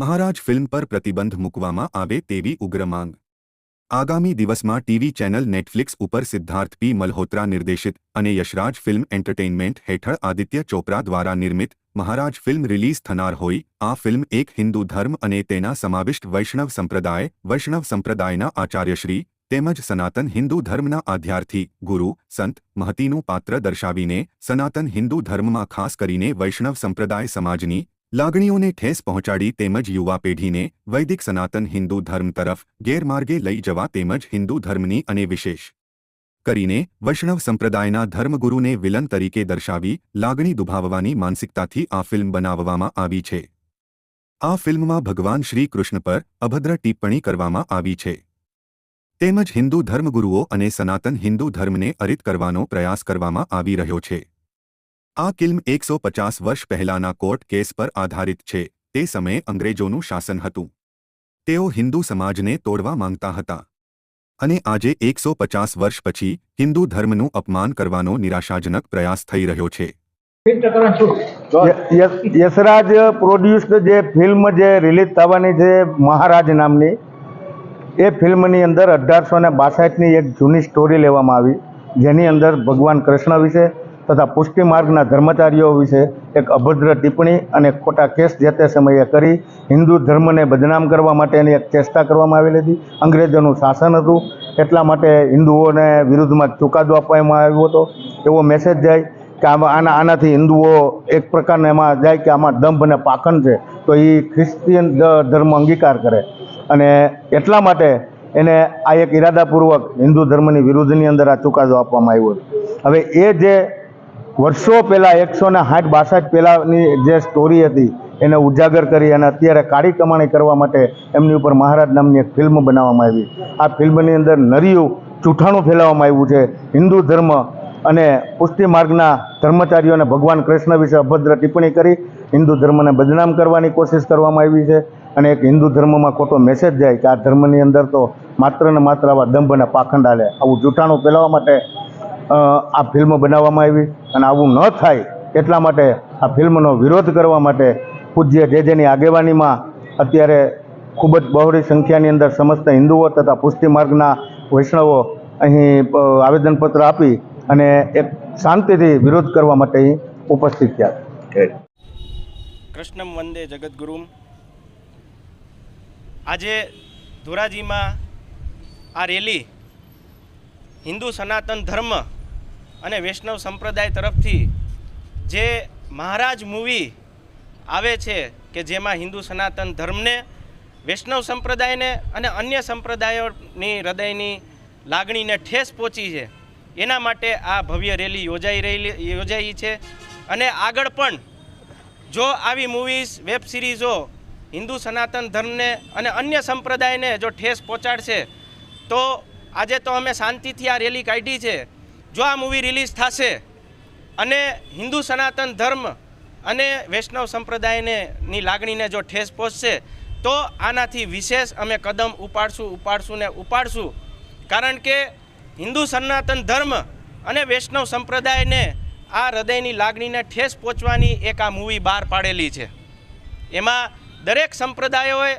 મહારાજ film પર પ્રતિબંધ મૂકવામાં આવે તેવી ઉગ્ર માંગ. આગામી દિવસમાં ટીવી ચેનલ નેટફ્લિક્સ ઉપર સિદ્ધાર્થ પી. મલ્હોત્રા નિર્દેશિત અને યશરાજ ફિલ્મ એન્ટરટેઇનમેન્ટ હેઠળ આદિત્ય ચોપરા દ્વારા નિર્મિત મહારાજ ફિલ્મ રિલીઝ થનાર હોય, આ ફિલ્મ એક હિન્દુ ધર્મ અને તેના સમાવિષ્ટ વૈષ્ણવ સંપ્રદાય, વૈષ્ણવ સંપ્રદાયના આચાર્યશ્રી, તેમજ સનાતન હિન્દુ ધર્મના આધ્યાર્થી ગુરુ, સંત, મહતીનું પાત્ર દર્શાવીને સનાતન હિન્દુ ધર્મમાં ખાસ કરીને વૈષ્ણવ સંપ્રદાય સમાજની લાગણીઓને ઠેસ પહોંચાડી તેમજ યુવા પેઢીને વૈદિક સનાતન હિન્દુ ધર્મ તરફ ગેરમાર્ગે લઈ જવા તેમજ હિન્દુ ધર્મની અને વિશેષ કરીને વૈષ્ણવ સંપ્રદાયના ધર્મગુરુને વિલન તરીકે દર્શાવી લાગણી દુભાવવાની માનસિકતાથી આ ફિલ્મ બનાવવામાં આવી છે. આ ફિલ્મમાં ભગવાન શ્રી કૃષ્ણ પર અભદ્ર ટિપ્પણી કરવામાં આવી છે. તેમજ હિન્દુ ધર્મગુરુઓ અને સનાતન હિન્દુ ધર્મને અરિત કરવાનો પ્રયાસ કરવામાં આવી રહ્યો છે. આ ફિલ્મ એકસો પચાસ વર્ષ પહેલાના કોર્ટ કેસ પર આધારિત છે. તે સમયે અંગ્રેજોનું શાસન હતું. તેઓ હિન્દુ સમાજને તોડવા માંગતા હતા. અને આજે એકસો પચાસ વર્ષ પછી હિન્દુ ધર્મનું અપમાન કરવાનો નિરાશાજનક પ્રયાસ થઈ રહ્યો છે. યશરાજ પ્રોડ્યુસ્ડ જે ફિલ્મ જે રિલીઝ થવાની છે મહારાજ નામની, એ ફિલ્મની અંદર અઢારસો ને બાસઠની એક જૂની સ્ટોરી લેવામાં આવી, જેની અંદર ભગવાન કૃષ્ણ વિશે તથા પુષ્ટિ માર્ગના ધર્મચારીઓ વિશે એક અભદ્ર ટિપ્પણી અને ખોટા કેસ જે તે સમયે કરી હિન્દુ ધર્મને બદનામ કરવા માટેની એક ચેષ્ટા કરવામાં આવેલી હતી અંગ્રેજોનું શાસન હતું. એટલા માટે હિન્દુઓને વિરુદ્ધમાં ચુકાદો આપવામાં આવ્યો હતો. એવો મેસેજ જાય કે આમાં આના આનાથી હિન્દુઓ એક પ્રકારના એમાં જાય કે આમાં દંભ અને પાખંડ છે. તો એ ખ્રિસ્તીયન ધર્મ અંગીકાર કરે. અને એટલા માટે એને આ એક ઇરાદાપૂર્વક હિન્દુ ધર્મની વિરુદ્ધની અંદર આ ચુકાદો આપવામાં આવ્યો હતો. હવે એ જે વર્ષો પહેલાં, એકસો ને સાઠ, બાસઠ પહેલાંની જે સ્ટોરી હતી, એને ઉજાગર કરી અને અત્યારે કાળી કમાણી કરવા માટે એમની ઉપર મહારાજ નામની એક ફિલ્મ બનાવવામાં આવી. આ ફિલ્મની અંદર નરિયું જૂઠાણું ફેલાવવામાં આવ્યું છે. હિન્દુ ધર્મ અને પુષ્ટિ માર્ગના ધર્મચારીઓને ભગવાન કૃષ્ણ વિશે અભદ્ર ટિપ્પણી કરી. હિન્દુ ધર્મને બદનામ કરવાની કોશિશ કરવામાં આવી છે અને એક હિન્દુ ધર્મમાં ખોટો મેસેજ જાય કે આ ધર્મની અંદર તો માત્ર ને માત્ર આવા દંભ અને પાખંડ આલે આવું જૂઠાણું ફેલાવવા માટે આ ફિલ્મ બનાવવામાં આવી અને આવું ન થાય એટલા માટે આ ફિલ્મનો વિરોધ કરવા માટે પૂજ્ય જે જેની આગેવાનીમાં અત્યારે ખૂબ જ બહોળી સંખ્યાની અંદર સમસ્ત હિન્દુઓ તથા પુષ્ટિ માર્ગના વૈષ્ણવો અહીં આવેદનપત્ર આપી અને એક શાંતિથી વિરોધ કરવા માટે અહીં ઉપસ્થિત થયા. કૃષ્ણમ વંદે જગદગુરુમ. આજે ધોરાજીમાં આ રેલી હિન્દુ સનાતન ધર્મ અને વૈષ્ણવ સંપ્રદાય તરફથી જે મહારાજ મૂવી આવે છે કે જેમાં હિન્દુ સનાતન ધર્મને વૈષ્ણવ સંપ્રદાયને અને અન્ય સંપ્રદાયોની હૃદયની લાગણીને ઠેસ પહોંચી છે, એના માટે આ ભવ્ય રેલી યોજાઈ રહેલી, યોજાઈ છે. અને આગળ પણ જો આવી મૂવીઝ, વેબ સિરીઝો હિન્દુ સનાતન ધર્મને અને અન્ય સંપ્રદાયને જો ઠેસ પહોંચાડશે, તો આજે તો અમે શાંતિથી આ રેલી કાઢી છે. જો આ મૂવી રિલીઝ થશે અને હિન્દુ સનાતન ધર્મ અને વૈષ્ણવ સંપ્રદાયને ની લાગણીને જો ઠેસ પહોંચશે, તો આનાથી વિશેષ અમે કદમ ઉપાડશું ઉપાડશું ને ઉપાડશું. કારણ કે હિન્દુ સનાતન ધર્મ અને વૈષ્ણવ સંપ્રદાયને આ હૃદયની લાગણીને ઠેસ પહોંચવાની એક આ મૂવી બહાર પાડેલી છે. એમાં દરેક સંપ્રદાયોએ,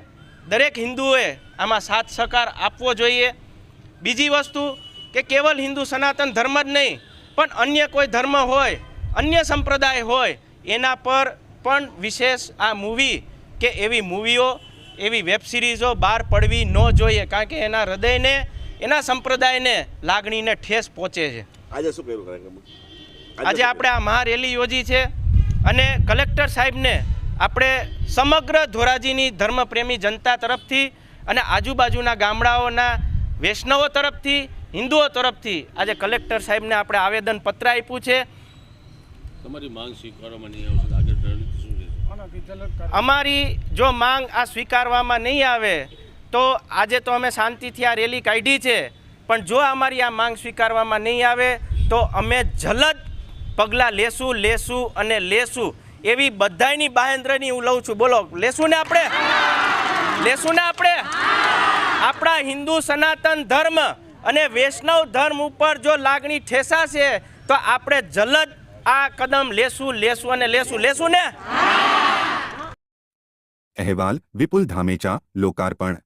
દરેક હિન્દુએ આમાં સાથ સહકાર આપવો જોઈએ. બીજી વસ્તુ કે કેવલ હિન્દુ સનાતન ધર્મ જ નહીં પણ અન્ય કોઈ ધર્મ હોય અન્ય સંપ્રદાય હોય એના પર પણ વિશેષ આ મૂવી કે એવી મૂવીઓ એવી વેબ સિરીઝો બહાર પડવી ન જોઈએ કારણ કે એના હૃદયને એના સંપ્રદાયને લાગણીને ઠેસ પહોંચે છે. આજે શું કહેવું આજે આપણે આ મહારેલી યોજી છે અને કલેક્ટર સાહેબને આપણે સમગ્ર ધોરાજીની ધર્મપ્રેમી જનતા તરફથી અને આજુબાજુના ગામડાઓના વૈષ્ણવો તરફથી હિન્દુઓ તરફથી આજે કલેક્ટર સાહેબને આપણે આવેદન પત્ર આપ્યું છે. તમારી માંગ સ્વીકારવામાં નહીં આવશે આગળ રણનીતિ શું રહેશે અમારી જો માંગ આ સ્વીકારવામાં નહીં આવે તો આજે તો અમે શાંતિથી આ રેલી કાઢી છે. પણ જો અમારી આ માંગ સ્વીકારવામાં નહીં આવે તો અમે જલદ પગલાં લેશું લેશું અને લેશું. એવી બધાયની બાહેન્દ્રની હું લઉં છું. બોલો લેશું ને આપણે? લેશું ને આપણે? આપણા હિન્દુ સનાતન ધર્મ અને વૈષ્ણવ ધર્મ ઉપર જો લાગણી ઠેસાશે તો આપણે જલદ આ કદમ લેશું લેશું અને લેશું. લેશું ને? અહેવાલ, વિપુલ ધામેચા, લોકાર્પણ.